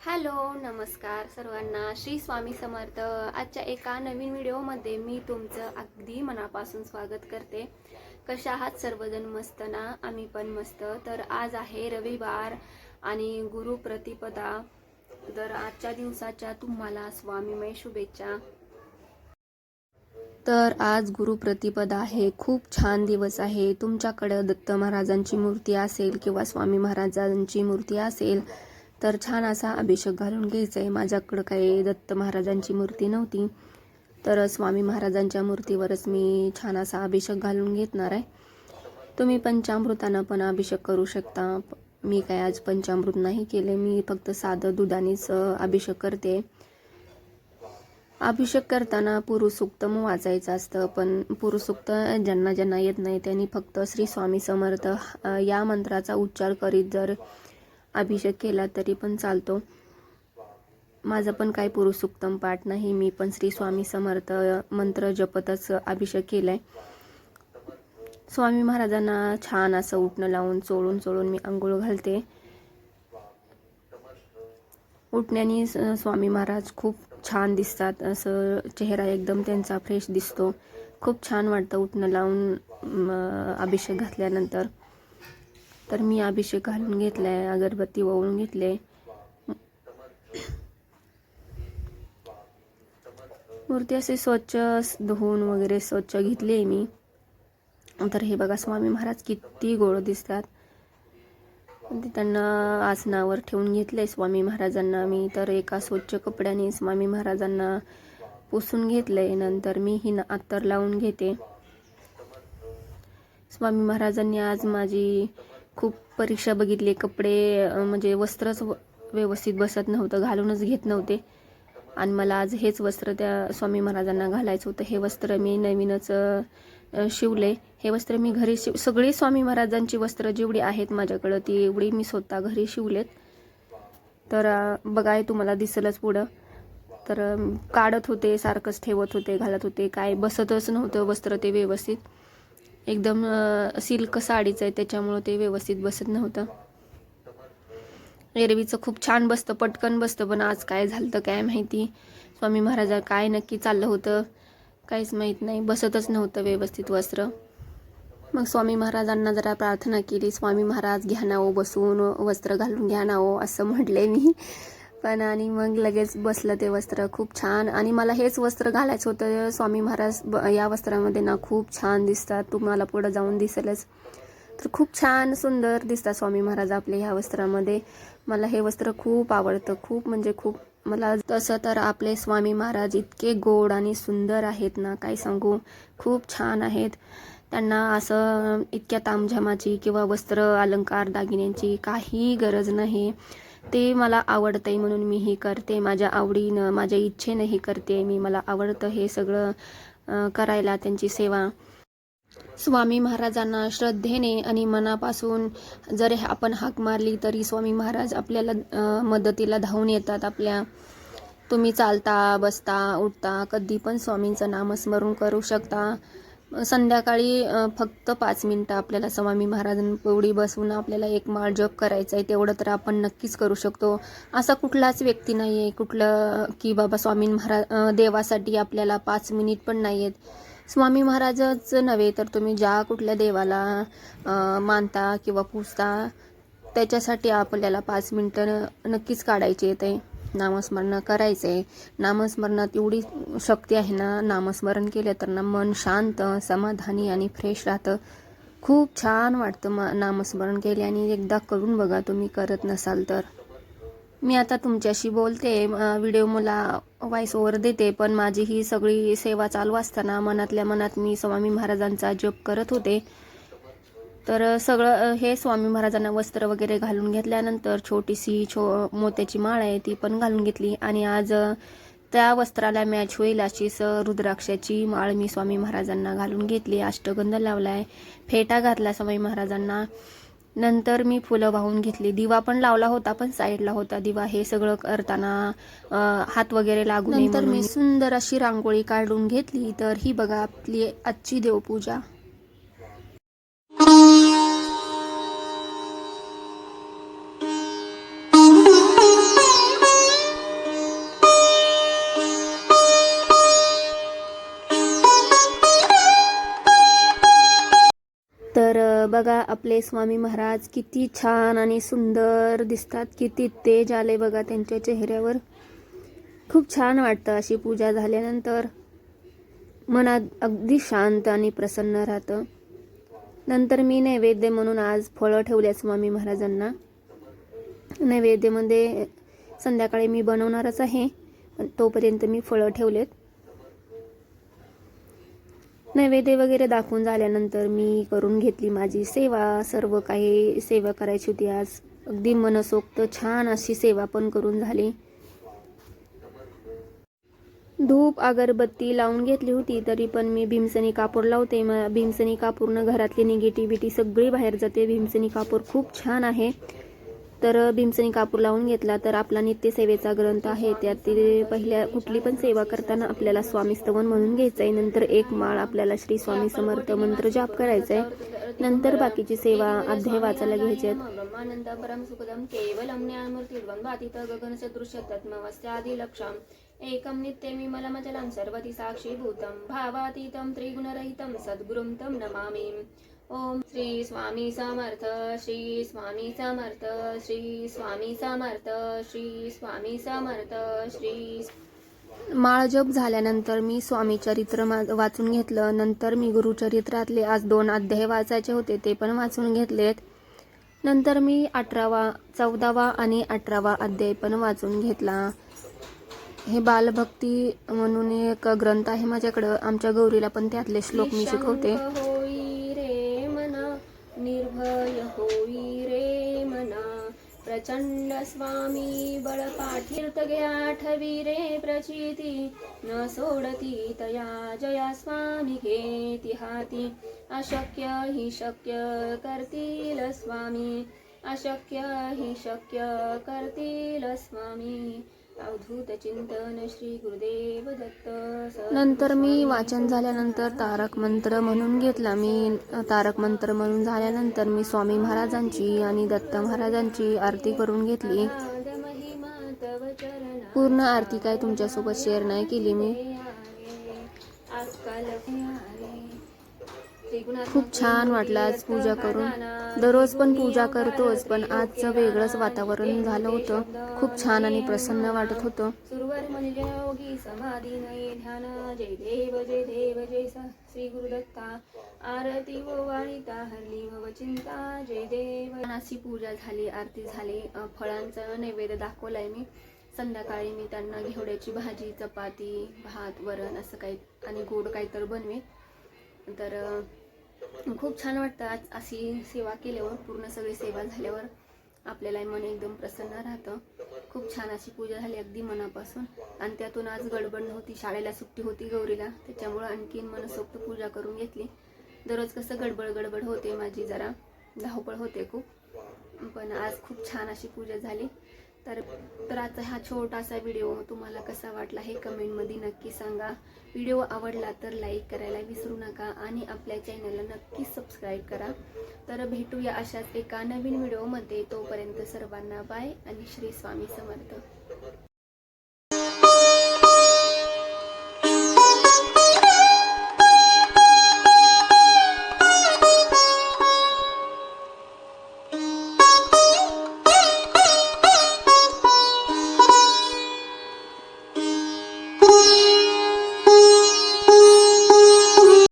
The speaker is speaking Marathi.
हॅलो नमस्कार सर्वांना. श्री स्वामी समर्थ. आजच्या एका नवीन व्हिडिओमध्ये मी तुमचं अगदी मनापासून स्वागत करते. कशा आहात सर्वजण? मस्त ना? आम्ही पण मस्त. तर आज आहे रविवार आणि गुरुप्रतिपदा तर आजच्या दिवसाच्या तुम्हाला स्वामीमय शुभेच्छा. तर आज गुरुप्रतिपदा आहे खूप छान दिवस आहे. तुमच्याकडं दत्त महाराजांची मूर्ती असेल किंवा स्वामी महाराजांची मूर्ती असेल तर छान असा अभिषेक घालून घ्यायचा आहे माझ्याकडं काही दत्त महाराजांची मूर्ती नव्हती. तर स्वामी महाराजांच्या मूर्तीवरच मी छान असा अभिषेक घालून घेतणार आहे. तुम्ही पंचामृतानं पण अभिषेक करू शकता. मी काय आज पंचामृत नाही केले. मी फक्त साधं दुधानेच अभिषेक करते. अभिषेक करताना पुरुषुक्तम वाचायचं असतं पण पुरुषुक्त ज्यांना ज्यांना येत नाही त्यांनी फक्त श्री स्वामी समर्थ या मंत्राचा उच्चार करीत जर अभिषेक केला तरी पण चालतो. माझं पण काही पुरुषोत्तम पाठ नाही. मी पण श्री स्वामी समर्थ मंत्र जपतच अभिषेक केलाय. स्वामी महाराजांना छान असं उठणं लावून चोळून चोळून मी आंघोळ घालते. उठण्याने स- स्वामी महाराज खूप छान दिसतात. असं चेहरा एकदम त्यांचा फ्रेश दिसतो. खूप छान वाटतं उठणं लावून अभिषेक घातल्यानंतर. तर मी अभिषेक घालून घेतला आहे अगरबत्ती ओवळून घेतले मूर्ती असे स्वच्छ धुवून वगैरे स्वच्छ घेतली मी. तर हे बघा स्वामी महाराज किती गोड दिसतात. त्यांना आसनावर ठेवून घेतले स्वामी महाराजांना. मी तर एका स्वच्छ कपड्याने स्वामी महाराजांना पुसून घेतलंय. नंतर मी ही अत्तर लावून घेते. स्वामी महाराजांनी आज माझी खूप परीक्षा बघितली. कपडे म्हणजे वस्त्रच व- व्यवस्थित बसत नव्हतं घालूनच घेत नव्हते. आणि मला आज हेच वस्त्र त्या स्वामी महाराजांना घालायचं होतं. हे वस्त्र मी नवीनच शिवले. हे वस्त्र मी घरी शिव सगळी स्वामी महाराजांची वस्त्र जेवढी आहेत माझ्याकडं ती एवढी मी स्वतः घरी शिवलेत. तर अं, बघाय तुम्हाला दिसलंच पुढं. तर काढत होते सारखंच ठेवत होते घालत होते. काय बसतच नव्हतं वस्त्र ते व्यवस्थित. एकदम सिल्क साडीचं आहे त्याच्यामुळं ते व्यवस्थित बसत नव्हतं. एरवीचं खूप छान बसतं पटकन बसतं पण आज काय झालं तर काय माहिती? स्वामी महाराजा काय नक्की चाललं होतं? काहीच माहीत नाही बसतच नव्हतं व्यवस्थित वस्त्र. मग स्वामी महाराजांना जरा प्रार्थना केली स्वामी महाराज घ्या ना हो बसून वस्त्र घालून घ्या ना हो, असं म्हटले मी. पण आणि मग लगेच बसलं ते वस्त्र खूप छान. आणि मला हेच वस्त्र घालायचं होतं. स्वामी महाराज ब- या वस्त्रामध्ये ना खूप छान दिसतात. तुम्हाला पुढं जाऊन दिसेलच. तर खूप छान सुंदर दिसतात स्वामी महाराज आपले ह्या वस्त्रामध्ये. मला हे वस्त्र खूप आवडतं. खूप म्हणजे खूप मला तसं तर आपले स्वामी महाराज इतके गोड आणि सुंदर आहेत ना काय सांगू. खूप छान आहेत. त्यांना असं इतक्या तामझामाची किंवा वस्त्र अलंकार दागिन्यांची काही गरज नाही. ते मला आवडतंय म्हणून मी ही करते. माझ्या आवडीनं माझ्या इच्छेनं हे करते. मी मला आवडतं हे सगळं करायला त्यांची सेवा. स्वामी महाराजांना श्रद्धेने आणि मनापासून जर आपण हाक मारली तरी स्वामी महाराज आपल्याला मदतीला धावून येतात आपल्या. तुम्ही चालता बसता उठता कधी पण स्वामींचं नामस्मरण करू शकता. संध्याकाळी फक्त पाच मिनटं आपल्याला स्वामी महाराजांपुढी बसून आपल्याला एक माळ जप करायचा आहे तेवढं तर आपण नक्कीच करू शकतो. असा कुठलाच व्यक्ती नाही आहे कुठलं की बाबा स्वामी महाराज देवासाठी आपल्याला पाच मिनिट पण नाही आहेत स्वामी महाराजच नव्हे तर तुम्ही ज्या कुठल्या देवाला मानता किंवा पूजता त्याच्यासाठी आपल्याला पाच मिनटं नक्कीच काढायची येते. नामस्मरण करायचं. आहे नामस्मरणात एवढी शक्ती आहे ना नामस्मरण केलं तर ना मन शांत समाधानी आणि फ्रेश राहतं. खूप छान वाटतं म नामस्मरण केल्याने एकदा करून बघा तुम्ही करत नसाल तर. मी आता तुमच्याशी बोलते व्हिडिओ मला व्हॉइस ओव्हर देते पण माझी ही सगळी सेवा चालू असताना मनातल्या मनात मी स्वामी महाराजांचा जप करत होते. तर सगळं हे स्वामी महाराजांना वस्त्र वगैरे घालून घेतल्यानंतर छोटीशी छो मोत्याची माळ आहे ती पण घालून घेतली. आणि आज त्या वस्त्राला मॅच होईल अशी स रुद्राक्षाची माळ मी स्वामी महाराजांना घालून घेतली. अष्टगंध लावलाय. फेटा घातला स्वामी महाराजांना. नंतर मी फुलं वाहून घेतली. दिवा पण लावला होता पण साईडला होता दिवा. हे सगळं करताना हात वगैरे लागू नये नंतर मी सुंदर अशी रांगोळी काढून घेतली. तर ही बघा आपली आजची देवपूजा. तर बघा आपले स्वामी महाराज किती छान आणि सुंदर दिसतात किती तेज आले बघा त्यांच्या चेहऱ्यावर. खूप छान वाटतं अशी पूजा झाल्यानंतर मनात अगदी शांत आणि प्रसन्न राहतं. नंतर मी नैवेद्य म्हणून आज फळं ठेवल्या स्वामी महाराजांना. नैवेद्यामध्ये संध्याकाळी मी बनवणारच आहे तोपर्यंत मी फळं ठेवलेत. नैवेद्य वगैरे दाखवून झाल्यानंतर मी करून घेतली माझी सेवा. सर्व काही सेवा करायची होती आज. अगदी मनसोक्त छान अशी सेवा पण करून झाली. धूप अगरबत्ती लावून घेतली होती तरी पण मी भीमसनी कापूर लावते. मग भीमसनी कापूरनं घरातली निगेटिव्हिटी सगळी बाहेर जाते. भीमसनी कापूर खूप छान आहे. तर भीमसेनी कापूर लावून घेतला तर आपला नित्यसेवेचा ग्रंथ आहे. त्यातील पहिल्या कुठली पण सेवा करताना आपल्याला स्वामी स्तवन म्हणून घ्यायचं आहे नंतर एक माळ आपल्याला श्री स्वामी समर्थ मंत्र जाप करायचा आहे नंतर बाकीची सेवा अध्याय वाचायला घ्यायचे आहेत परम सुखदम केवलम ज्ञानमूर्तिर्वं भातित गगन सदृश्य तत्मवस्यादि लक्षम एकं नित्यमिमलमचलं सर्वति साक्षीभूतं. भावातीतं त्रिगुणरहितं सद्गुरुं तं नमामि. ओम श्री स्वामी समर्थ श्री स्वामी समर्थ श्री स्वामी समर्थ श्री स्वामी समर्थ श्री माळ जप झाल्यानंतर मी स्वामी चरित्र मा- वाचून घेतलं. नंतर मी गुरुचरित्रातले आज दोन अध्याय वाचायचे होते ते पण वाचून घेतलेत. नंतर मी अठरावा चौदावा आणि अठरावा अध्याय पण वाचून घेतला. हे बालभक्ती म्हणून एक ग्रंथ आहे माझ्याकडं. आमच्या गौरीला पण त्यातले श्लोक मी शिकवते. प्रचंड स्वामी बळ पाठीर्थ रे प्रचिती. न सोडती तया जया स्वामी घेती हाती अशक्य हि शक्य करतील स्वामी. अशक्य हि शक्य करतील स्वामी. अवधूत चिंतन श्री गुरुदेव दत्त नंतर मी वाचन झाल्यानंतर तारक मंत्र म्हणून घेतला. मी तारक मंत्र म्हणून झाल्यानंतर मी स्वामी महाराजांची आणि दत्त महाराजांची आरती करून घेतली. पूर्ण आरती काय तुमच्यासोबत शेअर नाही केली मी. खूप छान वाटलं आज पूजा करून. दररोज पण पूजा करतोच पण आजचं वेगळंच वातावरण झालं होतं. खूप छान आणि प्रसन्न वाटत होतं. सुरवर म्हणजे समाधी ध्यान जय देव जय श्री गुरुदत्ता आरती व वाणिता हरली व चिंता जय देव अशी पूजा झाली आरती झाली. फळांचं नैवेद्य दाखवलाय मी. संध्याकाळी मी त्यांना घेवड्याची भाजी चपाती भात वरण असं काही आणि गोड काहीतरी बनवे तर खूप छान वाटतं आज अशी सेवा केल्यावर पूर्ण सगळी सेवा झाल्यावर आपल्याला मन एकदम प्रसन्न राहतं. खूप छान अशी पूजा झाली अगदी मनापासून. आणि त्यातून आज गडबड नव्हती शाळेला सुट्टी होती गौरीला. त्याच्यामुळं आणखीन मनसोक्त पूजा करून घेतली. दररोज कसं गडबड गडबड होते माझी जरा धावपळ होते खूप. पण आज खूप छान अशी पूजा झाली. तर तर आजचा हा छोटासा व्हिडिओ तुम्हाला कसा वाटला हे कमेंटमध्ये नक्की सांगा. व्हिडिओ आवडला तर लाईक करायला विसरू नका आणि आपल्या चॅनलला नक्की सबस्क्राईब करा. तर भेटूया अशाच एका नवीन व्हिडिओमध्ये तोपर्यंत सर्वांना बाय आणि श्री स्वामी समर्थ.